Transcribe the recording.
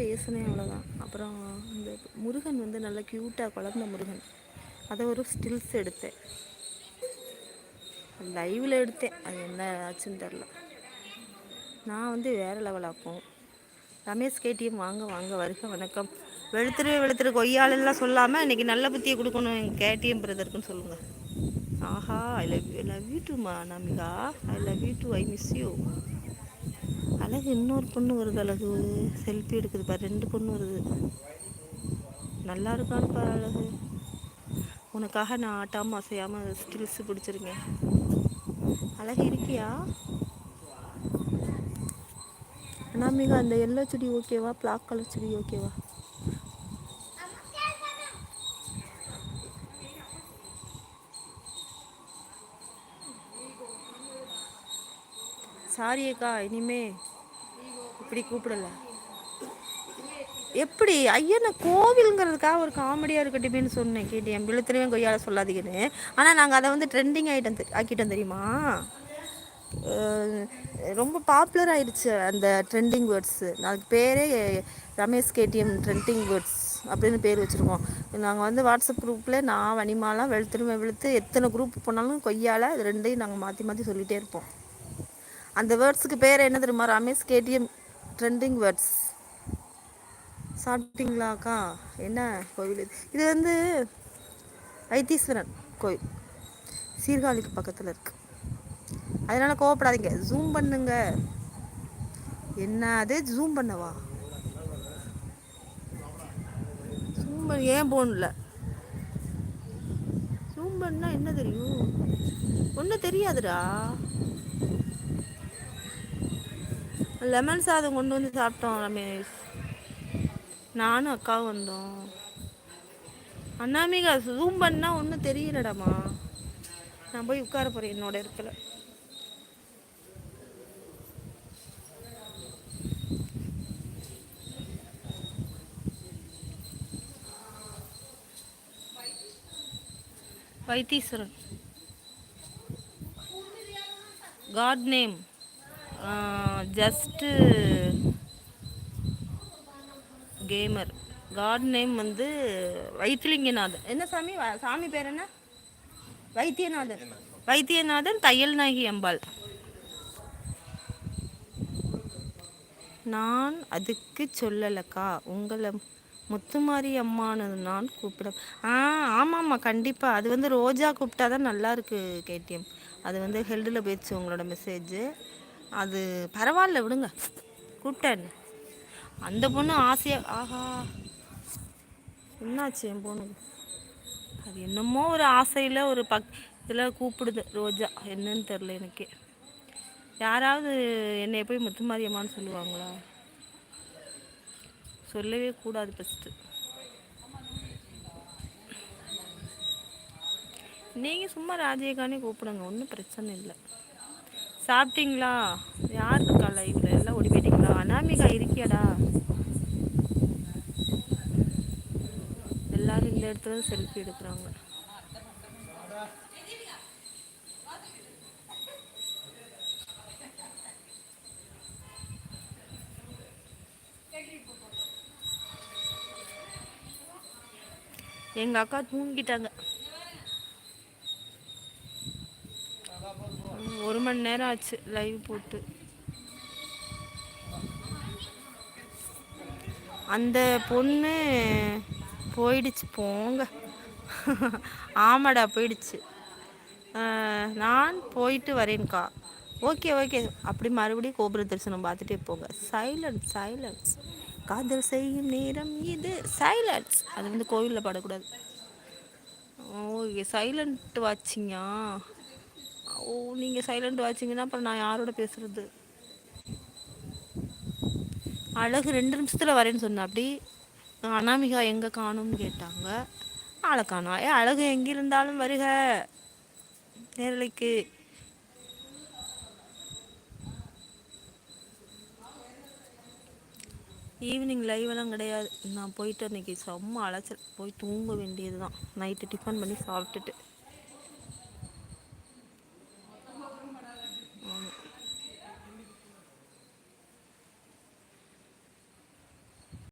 பேசினேன் அவ்வளோதான் அப்புறம் இந்த முருகன் வந்து நல்லா க்யூட்டாக வளர்ந்த முருகன். அதை ஒரு ஸ்டில்ஸ் எடுத்தேன். லைவில் எடுத்தேன். அது என்ன ஆச்சுன்னு தெரில நான் வந்து வேறு லெவல் ஆக்கும் ரமேஷ் கேட்டியும் வாங்க வாங்க வருக வணக்கம். வெளுத்துரு வெளுத்துரு கொய்யாலெல்லாம் சொல்லாமல் இன்றைக்கி நல்ல புத்தியை கொடுக்கணும் எங்கள் பிரதருக்குன்னு சொல்லுங்கள் ஆஹா I love you love you டுமா Namica I love you too I miss you அழகு இன்னொரு பொண்ணு வருது அழகு. செல்ஃபி எடுக்குது பாரு ரெண்டு பொண்ணு வருது. நல்லா இருக்கான்னு பாரு அழகு. உனக்காக நான் ஆட்டாமல் அசையாமல் ஸ்டில்ஸ் பிடிச்சிருக்கேன். அழகு இருக்கியா? அனாமிகா அந்த எல்லோ செடி ஓகேவா பிளாக் கலர் செடி ஓகேவா சாரி அக்கா இனிமே இப்படி கூப்பிடல. எப்படி? ஐயனை கோவிலுங்கிறதுக்காக ஒரு காமெடியாக இருக்கட்டுமேனு சொன்னேன். கேட்டு என் கொய்யால சொல்லாதீங்கன்னு. ஆனால் நாங்கள் அதை வந்து ட்ரெண்டிங் ஆகிட்டோம் ஆக்கிட்டோம் தெரியுமா? ரொம்ப பாப்புலர் ஆயிடுச்சு அந்த ட்ரெண்டிங் வேர்ட்ஸு அதுக்கு பேரே ரமேஷ் கேடிஎம் ட்ரெண்டிங் வேர்ட்ஸ் அப்படின்னு பேர் வச்சுருக்கோம். நாங்கள் வந்து வாட்ஸ்அப் குரூப்பில் நான் வனிமாலாம் வெளுத்துருமே வெளுத்து எத்தனை குரூப் போனாலும் கொய்யால இது ரெண்டையும் நாங்கள் மாற்றி மாற்றி சொல்லிகிட்டே இருப்போம். அந்த வேர்ட்ஸுக்கு பேர் என்ன தெரியுமா? ரமேஷ் கேடிஎம் ட்ரெண்டிங் வேர்ட்ஸ் சாப்பிட்டீங்களாக்கா? என்ன கோவில் இது? இது வந்து வைத்தீஸ்வரன் கோயில் சீர்காழிக்கு பக்கத்தில் இருக்குது அதனால் கோவப்படாதீங்க. ஜூம் பண்ணுங்க. என்ன அது? ஜூம் பண்ணவா? ஜூம் பண்ண. ஏன் போகணும்ல ஜூம் பண்ணால் என்ன தெரியும்? ஒன்றும் தெரியாதுடா. லெமன் சாதம் கொண்டு வந்து சாப்பிட்டோம் ரமேஷ். நானும் அக்காவும் வந்தோம். அண்ணாமிகா ஜூம் பண்ணால் ஒன்றும் தெரியலடாமா? நான் போய் உட்கார போகிறேன் என்னோட இடத்துல. வைத்தீஸ்வரன். காட் நேம் ஜஸ்ட்டு கேமர் காட் நேம் வந்து வைத்திலிங்கநாதன். என்ன சாமி? சாமி பேர் என்ன? வைத்தியநாதன். வைத்தியநாதன் தையல் நாயகி அம்பாள். நான் அதுக்கு சொல்லலக்கா. உங்களை முத்துமாரி அம்மானு நான் கூப்பிட ஆ ஆமாம்மா கண்டிப்பாக அது வந்து ரோஜா கூப்பிட்டா தான் நல்லாயிருக்கு கேடிஎம். அது வந்து ஹெல்டில் போயிடுச்சு உங்களோட மெசேஜு அது பரவாயில்ல விடுங்க. கூப்பிட்டேன். அந்த பொண்ணு ஆசையாக ஆஹா. என்னாச்சு என் பொண்ணுக்கு அது என்னமோ ஒரு ஆசையில் ஒரு பக் இதில் கூப்பிடுது. ரோஜா என்னன்னு தெரில எனக்கே. யாராவது என்னை போய் முத்துமாரியம்மான்னு சொல்லுவாங்களா? சொல்லவே கூடாது ஃபஸ்ட்டு நீங்கள் சும்மா ராஜேகானே கூப்பிடுங்க ஒன்றும் பிரச்சனை இல்லை. சாப்பிட்டீங்களா? யார் இருக்கா லைவில் எல்லாம் ஓடி போயிட்டீங்களா? அனாமிகா இருக்கியாடா? எல்லாரும் இந்த இடத்துல செல்ஃபி எடுக்கிறாங்க. எங்கள் அக்கா தூங்கிட்டாங்க. ஒரு மணி நேரம் ஆச்சு லைவ் போட்டு. அந்த பொண்ணு போயிடுச்சு போங்க. ஆமாடா போயிடுச்சு. நான் போயிட்டு வரேன்க்கா. Okay okay. அப்படி மறுபடியும் கோபுர தரிசனம் பார்த்துட்டே போங்க. சைலன்ஸ் சைலன்ஸ் காதல் செய்யும் நேரம் இது. சைலன்ஸ் அது வந்து கோவிலில் பாடக்கூடாது. ஓகே சைலண்ட் வாட்சிங்கா ஓ நீங்கள் சைலண்ட் வாட்சிங்கன்னா அப்புறம் நான் யாரோட பேசுகிறது அழகு ரெண்டு நிமிஷத்தில் வரேன்னு சொன்னேன் அப்படி அனாமிகா எங்கே காணும்னு கேட்டாங்க. ஆளை காணும். ஏ அழகு எங்கிருந்தாலும் வருக. நேரலைக்கு. ஈவினிங் லைவெல்லாம் கிடையாது. நான் போயிட்டு அன்றைக்கி செம்ம அலைச்சல். போய் தூங்க வேண்டியது தான் நைட்டு டிஃபன் பண்ணி சாப்பிட்டுட்டு.